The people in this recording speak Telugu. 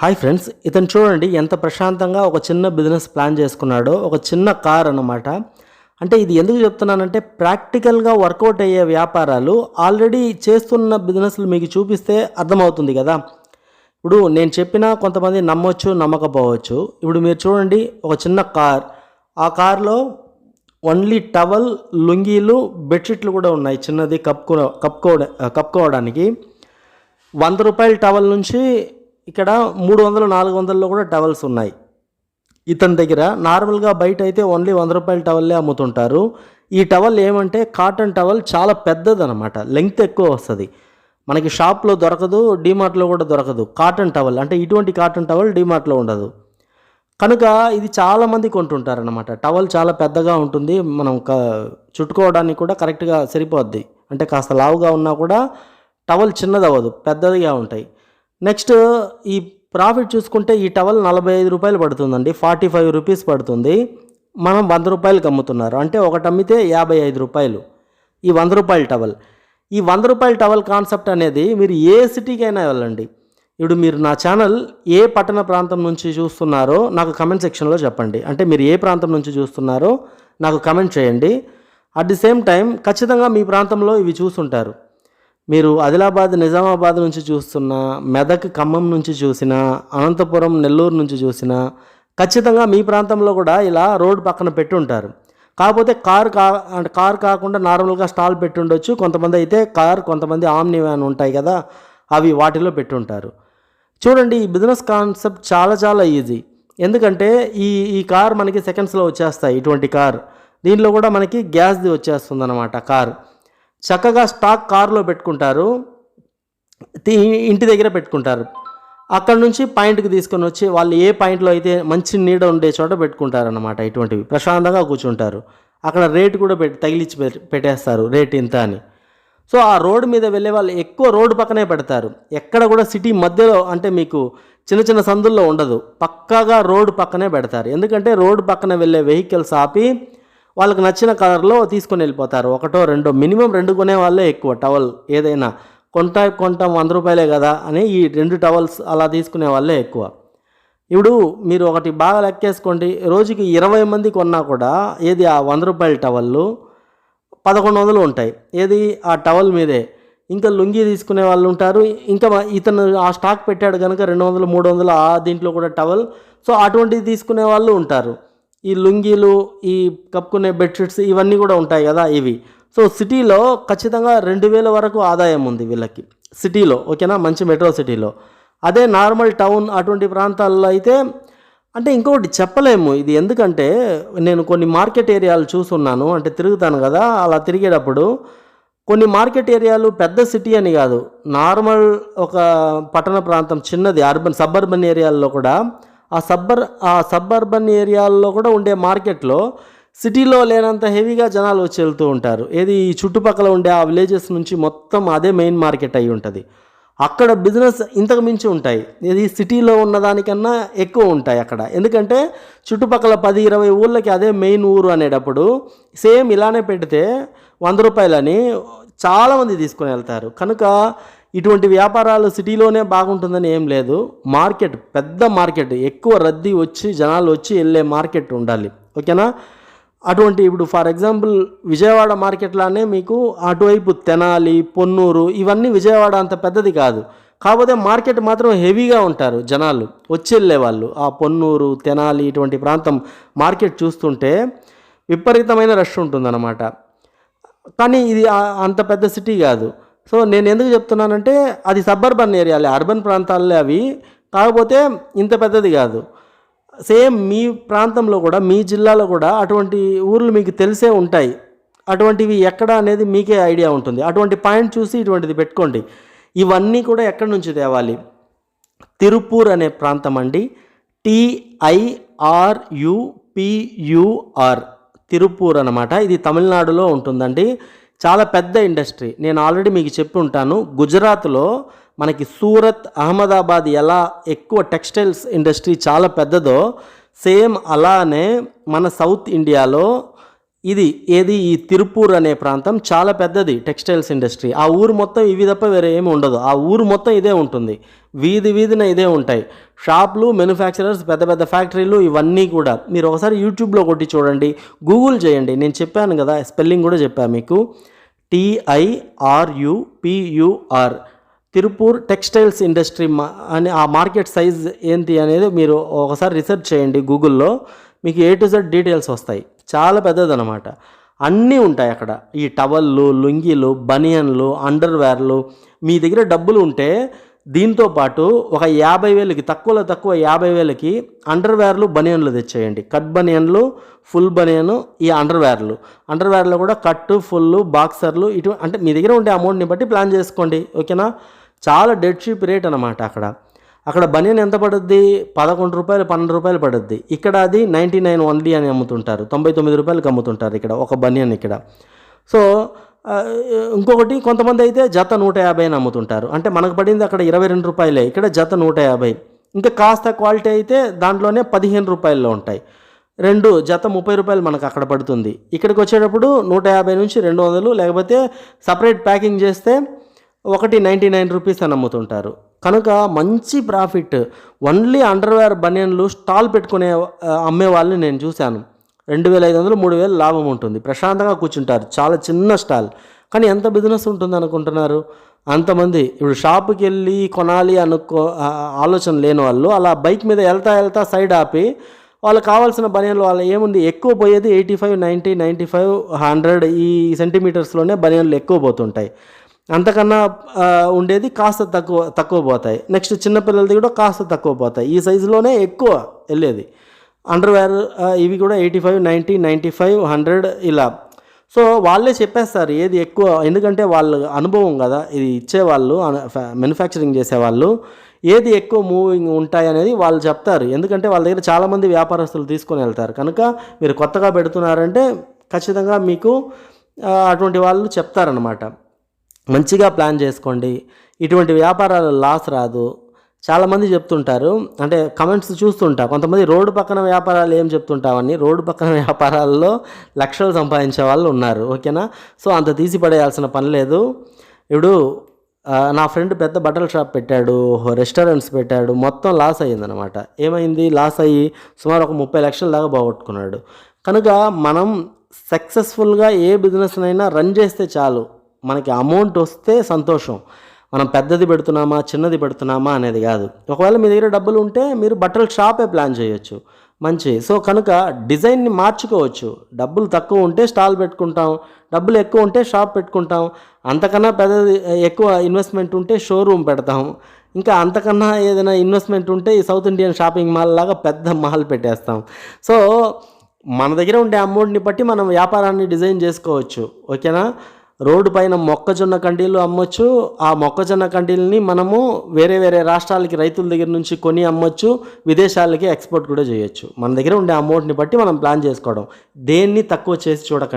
హాయ్ ఫ్రెండ్స్ ఇతను చూడండి ఎంత ప్రశాంతంగా ఒక చిన్న బిజినెస్ ప్లాన్ చేసుకున్నాడో ఒక చిన్న కార్ అన్నమాట. అంటే ఇది ఎందుకు చెప్తున్నానంటే ప్రాక్టికల్గా వర్కౌట్ అయ్యే వ్యాపారాలు ఆల్రెడీ చేస్తున్న బిజినెస్లు మీకు చూపిస్తే అర్థమవుతుంది కదా. ఇప్పుడు నేను చెప్పినా కొంతమంది నమ్మొచ్చు నమ్మకపోవచ్చు. ఇప్పుడు మీరు చూడండి ఒక చిన్న కార్. ఆ కార్లో ఓన్లీ టవల్ లుంగీలు బెడ్షీట్లు కూడా ఉన్నాయి. చిన్నది కప్పుకో కప్పుకో కప్పుకోవడానికి వంద రూపాయల టవల్ నుంచి ఇక్కడ మూడు వందలు నాలుగు వందల్లో కూడా టవల్స్ ఉన్నాయి. ఇతని దగ్గర నార్మల్గా బయట అయితే ఓన్లీ వంద రూపాయల టవల్లే అమ్ముతుంటారు. ఈ టవల్ ఏమంటే కాటన్ టవల్ చాలా పెద్దది అనమాట లెంగ్త్ ఎక్కువ వస్తుంది. మనకి షాప్లో దొరకదు డీమార్ట్లో కూడా దొరకదు. కాటన్ టవల్ అంటే ఇటువంటి కాటన్ టవల్ డీమార్ట్లో ఉండదు. కనుక ఇది చాలామంది కొంటుంటారనమాట టవల్ చాలా పెద్దగా ఉంటుంది. మనం క చుట్టుకోవడానికి కూడా కరెక్ట్గా సరిపోద్ది. అంటే కాస్త లావుగా ఉన్నా కూడా టవల్ చిన్నది అవ్వదు పెద్దదిగా ఉంటాయి. నెక్స్ట్ ఈ ప్రాఫిట్ చూసుకుంటే ఈ టవల్ నలభై ఐదు రూపాయలు పడుతుందండి. ఫార్టీ ఫైవ్ రూపీస్ పడుతుంది. మనం వంద రూపాయలకి అమ్ముతున్నారు అంటే ఒకటి అమ్మితే యాభై ఐదు రూపాయలు. ఈ వంద రూపాయల టవల్. ఈ వంద రూపాయల టవల్ కాన్సెప్ట్ అనేది మీరు ఏ సిటీకైనా వెళ్ళండి. ఇప్పుడు మీరు నా ఛానల్ ఏ పట్టణ ప్రాంతం నుంచి చూస్తున్నారో నాకు కమెంట్ సెక్షన్లో చెప్పండి. అంటే మీరు ఏ ప్రాంతం నుంచి చూస్తున్నారో నాకు కమెంట్ చేయండి. అట్ ది సేమ్ టైం ఖచ్చితంగా మీ ప్రాంతంలో ఇవి చూసుంటారు. మీరు ఆదిలాబాద్ నిజామాబాద్ నుంచి చూస్తున్నా మెదక్ ఖమ్మం నుంచి చూసినా అనంతపురం నెల్లూరు నుంచి చూసినా ఖచ్చితంగా మీ ప్రాంతంలో కూడా ఇలా రోడ్డు పక్కన పెట్టి ఉంటారు కాకపోతే కార్ కా అంటే కార్ కాకుండా నార్మల్గా స్టాల్ పెట్టి ఉండొచ్చు కొంతమంది అయితే కార్ కొంతమంది ఆమ్ని వ్యాన్ ఉంటాయి కదా అవి వాటిలో పెట్టుంటారు. చూడండి ఈ బిజినెస్ కాన్సెప్ట్ చాలా చాలా ఈజీ. ఎందుకంటే ఈ ఈ కార్ మనకి సెకండ్స్లో వచ్చేస్తాయి ఇటువంటి కార్. దీనిలో కూడా మనకి గ్యాస్ది వచ్చేస్తుంది అనమాట కార్. చక్కగా స్టాక్ కారులో పెట్టుకుంటారు. ఇంటి దగ్గర పెట్టుకుంటారు. అక్కడ నుంచి పాయింట్కి తీసుకొని వచ్చి వాళ్ళు ఏ పాయింట్లో అయితే మంచి నీడ ఉండే చోట పెట్టుకుంటారనమాట ఇటువంటివి. ప్రశాంతంగా కూర్చుంటారు. అక్కడ రేటు కూడా పెట్టి తగిలిచ్చి పెట్టేస్తారు రేట్ ఇంత అని. సో ఆ రోడ్డు మీద వెళ్ళే వాళ్ళు ఎక్కువ రోడ్డు పక్కనే పెడతారు. ఎక్కడ కూడా సిటీ మధ్యలో అంటే మీకు చిన్న చిన్న సందుల్లో ఉండదు. పక్కాగా రోడ్డు పక్కనే పెడతారు. ఎందుకంటే రోడ్డు పక్కన వెళ్ళే వెహికల్స్ ఆపి వాళ్ళకి నచ్చిన కలర్లో తీసుకొని వెళ్ళిపోతారు. ఒకటో రెండో మినిమం రెండు కొనే వాళ్ళే ఎక్కువ. టవల్ ఏదైనా కొంటా కొంటాం వంద రూపాయలే కదా అని ఈ రెండు టవల్స్ అలా తీసుకునే వాళ్ళే ఎక్కువ. ఇప్పుడు మీరు ఒకటి బాగా లెక్కేసుకోండి. రోజుకి ఇరవై మంది కొన్నా కూడా ఏది ఆ వంద రూపాయల టవల్లు పదకొండు వందలు ఉంటాయి. ఏది ఆ టవల్ మీదే. ఇంకా లుంగీ తీసుకునే వాళ్ళు ఉంటారు. ఇంకా ఇతను ఆ స్టాక్ పెట్టాడు కనుక రెండు వందలు మూడు వందలు ఆ దీంట్లో కూడా టవల్. సో అటువంటివి తీసుకునే వాళ్ళు ఉంటారు. ఈ లుంగీలు ఈ కప్పుకునే బెడ్షీట్స్ ఇవన్నీ కూడా ఉంటాయి కదా ఇవి. సో సిటీలో ఖచ్చితంగా రెండు వేల వరకు ఆదాయం ఉంది వీళ్ళకి. సిటీలో ఓకేనా? మంచి మెట్రో సిటీలో. అదే నార్మల్ టౌన్ అటువంటి ప్రాంతాల్లో అయితే అంటే ఇంకొకటి చెప్పలేము. ఇది ఎందుకంటే నేను కొన్ని మార్కెట్ ఏరియాలు చూస్తున్నాను. అంటే తిరుగుతాను కదా అలా తిరిగేటప్పుడు కొన్ని మార్కెట్ ఏరియాలు పెద్ద సిటీ అని కాదు. నార్మల్ ఒక పట్టణ ప్రాంతం చిన్నది అర్బన్ సబర్బన్ ఏరియాల్లో కూడా ఆ సబ్బర్ ఆ సబ్బర్బన్ ఏరియాల్లో కూడా ఉండే మార్కెట్లో సిటీలో లేనంత హెవీగా జనాలు వచ్చి వెళ్తూ ఉంటారు. ఏది ఈ చుట్టుపక్కల ఉండే ఆ విలేజెస్ నుంచి మొత్తం అదే మెయిన్ మార్కెట్ అయి ఉంటుంది. అక్కడ బిజినెస్ ఇంతకు మించి ఉంటాయి. ఇది సిటీలో ఉన్నదానికన్నా ఎక్కువ ఉంటాయి అక్కడ. ఎందుకంటే చుట్టుపక్కల పది ఇరవై ఊళ్ళకి అదే మెయిన్ ఊరు అనేటప్పుడు సేమ్ ఇలానే పెడితే వంద రూపాయలని చాలామంది తీసుకొని వెళ్తారు. కనుక ఇటువంటి వ్యాపారాలు సిటీలోనే బాగుంటుందని ఏం లేదు. మార్కెట్ పెద్ద మార్కెట్ ఎక్కువ రద్దీ వచ్చి జనాలు వచ్చి వెళ్ళే మార్కెట్ ఉండాలి. ఓకేనా? అటువంటి ఇప్పుడు ఫర్ ఎగ్జాంపుల్ విజయవాడ మార్కెట్లానే మీకు అటువైపు తెనాలి పొన్నూరు ఇవన్నీ విజయవాడ అంత పెద్దది కాదు. కాకపోతే మార్కెట్ మాత్రం హెవీగా ఉంటారు జనాలు. వచ్చి వెళ్ళే వాళ్ళు. ఆ పొన్నూరు తెనాలి ఇటువంటి ప్రాంతం మార్కెట్ చూస్తుంటే విపరీతమైన రష్ ఉంటుందన్నమాట. కానీ ఇది అంత పెద్ద సిటీ కాదు. సో నేను ఎందుకు చెప్తున్నానంటే అది సబ్బర్బన్ ఏరియాలే అర్బన్ ప్రాంతాలే అవి. కాకపోతే ఇంత పెద్దది కాదు. సేమ్ మీ ప్రాంతంలో కూడా మీ జిల్లాలో కూడా అటువంటి ఊర్లు మీకు తెలిసే ఉంటాయి. అటువంటివి ఎక్కడ అనేది మీకే ఐడియా ఉంటుంది. అటువంటి పాయింట్ చూసి ఇటువంటిది పెట్టుకోండి. ఇవన్నీ కూడా ఎక్కడి నుంచి తేవాలి? తిరుపూర్ అనే ప్రాంతం అండి. టిఐఆర్యుపియుఆర్ తిరుపూర్ అనమాట ఇది తమిళనాడులో ఉంటుందండి. చాలా పెద్ద ఇండస్ట్రీ. నేను ఆల్రెడీ మీకు చెప్పి ఉంటాను. గుజరాత్లో మనకి సూరత్ అహ్మదాబాద్ ఎలా ఎక్కువ టెక్స్టైల్స్ ఇండస్ట్రీ చాలా పెద్దదో సేమ్ అలానే మన సౌత్ ఇండియాలో ఇది ఏది? ఈ తిరుపూర్ అనే ప్రాంతం చాలా పెద్దది టెక్స్టైల్స్ ఇండస్ట్రీ. ఆ ఊరు మొత్తం ఇవి తప్ప వేరే ఏమి ఉండదు. ఆ ఊరు మొత్తం ఇదే ఉంటుంది. వీధి వీధిన ఇదే ఉంటాయి. షాపులు మ్యానుఫ్యాక్చరర్స్ పెద్ద పెద్ద ఫ్యాక్టరీలు ఇవన్నీ కూడా. మీరు ఒకసారి యూట్యూబ్లో కొట్టి చూడండి. గూగుల్ చేయండి. నేను చెప్పాను కదా స్పెల్లింగ్ కూడా చెప్పాను మీకు. టిఐఆర్యుపియుఆర్ తిరుపూర్ టెక్స్టైల్స్ ఇండస్ట్రీ మా అని ఆ మార్కెట్ సైజ్ ఏంటి అనేది మీరు ఒకసారి రీసెర్చ్ చేయండి గూగుల్లో. మీకు ఏ టు జెడ్ డీటెయిల్స్ వస్తాయి. చాలా పెద్దదన్నమాట అన్నీ ఉంటాయి అక్కడ. ఈ టవల్లు లుంగీలు బనియన్లు అండర్వేర్లు మీ దగ్గర డబ్బులు ఉంటే దీంతో పాటు ఒక యాభై వేలకి తక్కువలో తక్కువ యాభై వేలకి అండర్వేర్లు బనియన్లు తెచ్చేయండి. కట్ బనియన్లు ఫుల్ బనియన్ ఈ అండర్వేర్లు. అండర్వేర్లో కూడా కట్ ఫుల్ బాక్సర్లు ఇటు అంటే మీ దగ్గర ఉండే అమౌంట్ని బట్టి ప్లాన్ చేసుకోండి. ఓకేనా? చాలా డెడ్ షీప్ రేట్ అనమాట అక్కడ. అక్కడ బనియన్ ఎంత పడుద్ది? పదకొండు రూపాయలు పన్నెండు రూపాయలు పడుద్ది. ఇక్కడ అది నైంటీ నైన్ ఓన్లీ అని అమ్ముతుంటారు. తొంభై తొమ్మిది రూపాయలకి అమ్ముతుంటారు ఇక్కడ ఒక బనియన్ ఇక్కడ. సో ఇంకొకటి కొంతమంది అయితే జత నూట యాభై అని అమ్ముతుంటారు. అంటే మనకు పడింది అక్కడ ఇరవై రెండు రూపాయలే ఇక్కడ జత నూట యాభై. ఇంకా కాస్త క్వాలిటీ అయితే దాంట్లోనే పదిహేను రూపాయల్లో ఉంటాయి. రెండు జత ముప్పై రూపాయలు మనకు అక్కడ పడుతుంది. ఇక్కడికి వచ్చేటప్పుడు నూట యాభై నుంచి రెండు వందలు లేకపోతే సపరేట్ ప్యాకింగ్ చేస్తే ఒకటి నైంటీ నైన్ రూపీస్ అని అమ్ముతుంటారు. కనుక మంచి ప్రాఫిట్ ఓన్లీ అండర్వేర్ బనియన్లు స్టాల్ పెట్టుకునే అమ్మే వాళ్ళని నేను చూశాను. రెండు వేల ఐదు వందలు మూడు వేలు లాభం ఉంటుంది. ప్రశాంతంగా కూర్చుంటారు. చాలా చిన్న స్టాల్. కానీ ఎంత బిజినెస్ ఉంటుంది అనుకుంటున్నారు? అంతమంది. ఇప్పుడు షాపుకి వెళ్ళి కొనాలి అనుకో ఆలోచన లేని వాళ్ళు అలా బైక్ మీద వెళ్తా వెళ్తా సైడ్ ఆపి వాళ్ళకి కావాల్సిన బనియన్లు వాళ్ళు ఏముంది? ఎక్కువ పోయేది eighty five ninety ninety five hundred ఈ సెంటీమీటర్స్లోనే బనియన్లు ఎక్కువ పోతుంటాయి. అంతకన్నా ఉండేది కాస్త తక్కువ తక్కువ పోతాయి. నెక్స్ట్ చిన్నపిల్లలది కూడా కాస్త తక్కువ పోతాయి. ఈ సైజులోనే ఎక్కువ వెళ్ళేది. అండర్వేర్ ఇవి కూడా eighty five ninety ninety five hundred ఇలా. సో వాళ్ళే చెప్పేస్తారు ఏది ఎక్కువ. ఎందుకంటే వాళ్ళ అనుభవం కదా ఇది ఇచ్చేవాళ్ళు మ్యానుఫ్యాక్చరింగ్ చేసేవాళ్ళు. ఏది ఎక్కువ మూవింగ్ ఉంటాయి అనేది వాళ్ళు చెప్తారు. ఎందుకంటే వాళ్ళ దగ్గర చాలామంది వ్యాపారస్తులు తీసుకొని వెళ్తారు. కనుక మీరు కొత్తగా పెడుతున్నారంటే ఖచ్చితంగా మీకు అటువంటి వాళ్ళు చెప్తారనమాట మంచిగా ప్లాన్ చేసుకోండి. ఇటువంటి వ్యాపారాలు లాస్ రాదు. చాలామంది చెప్తుంటారు అంటే కమెంట్స్ చూస్తుంటా కొంతమంది రోడ్డు పక్కన వ్యాపారాలు ఏం చెప్తుంటామని రోడ్డు పక్కన వ్యాపారాల్లో లక్షలు సంపాదించే వాళ్ళు ఉన్నారు ఓకేనా? సో అంత తీసి పడేయాల్సిన పని లేదు. ఇప్పుడు నా ఫ్రెండ్ పెద్ద బట్టల షాప్ పెట్టాడు రెస్టారెంట్స్ పెట్టాడు మొత్తం లాస్ అయ్యిందనమాట. ఏమైంది? లాస్ అయ్యి సుమారు ఒక ముప్పై లక్షల దాకా పోగొట్టుకున్నాడు. కనుక మనం సక్సెస్ఫుల్గా ఏ బిజినెస్నైనా రన్ చేస్తే చాలు. మనకి అమౌంట్ వస్తే సంతోషం. మనం పెద్దది పెడుతున్నామా చిన్నది పెడుతున్నామా అనేది కాదు. ఒకవేళ మీ దగ్గర డబ్బులు ఉంటే మీరు బట్టల షాపే ప్లాన్ చేయొచ్చు. మంచి. సో కనుక డిజైన్ని మార్చుకోవచ్చు. డబ్బులు తక్కువ ఉంటే స్టాల్ పెట్టుకుంటాం. డబ్బులు ఎక్కువ ఉంటే షాప్ పెట్టుకుంటాం. అంతకన్నా పెద్దది ఎక్కువ ఇన్వెస్ట్మెంట్ ఉంటే షోరూమ్ పెడతాం. ఇంకా అంతకన్నా ఏదైనా ఇన్వెస్ట్మెంట్ ఉంటే ఈ సౌత్ ఇండియన్ షాపింగ్ మాల్ లాగా పెద్ద మాల్ పెట్టేస్తాం. సో మన దగ్గర ఉండే అమౌంట్ని బట్టి మనం వ్యాపారాన్ని డిజైన్ చేసుకోవచ్చు. ఓకేనా? రోడ్డు పైన మొక్కజొన్న కండీలు అమ్మొచ్చు. ఆ మొక్కజొన్న కండీలని మనము వేరే వేరే రాష్ట్రాలకి రైతుల దగ్గర నుంచి కొని అమ్మొచ్చు. విదేశాలకి ఎక్స్పోర్ట్ కూడా చేయొచ్చు. మన దగ్గర ఉండే అమౌంట్ని బట్టి మనం ప్లాన్ చేసుకోవడం. దేన్ని తక్కువ చేసి చూడకండి.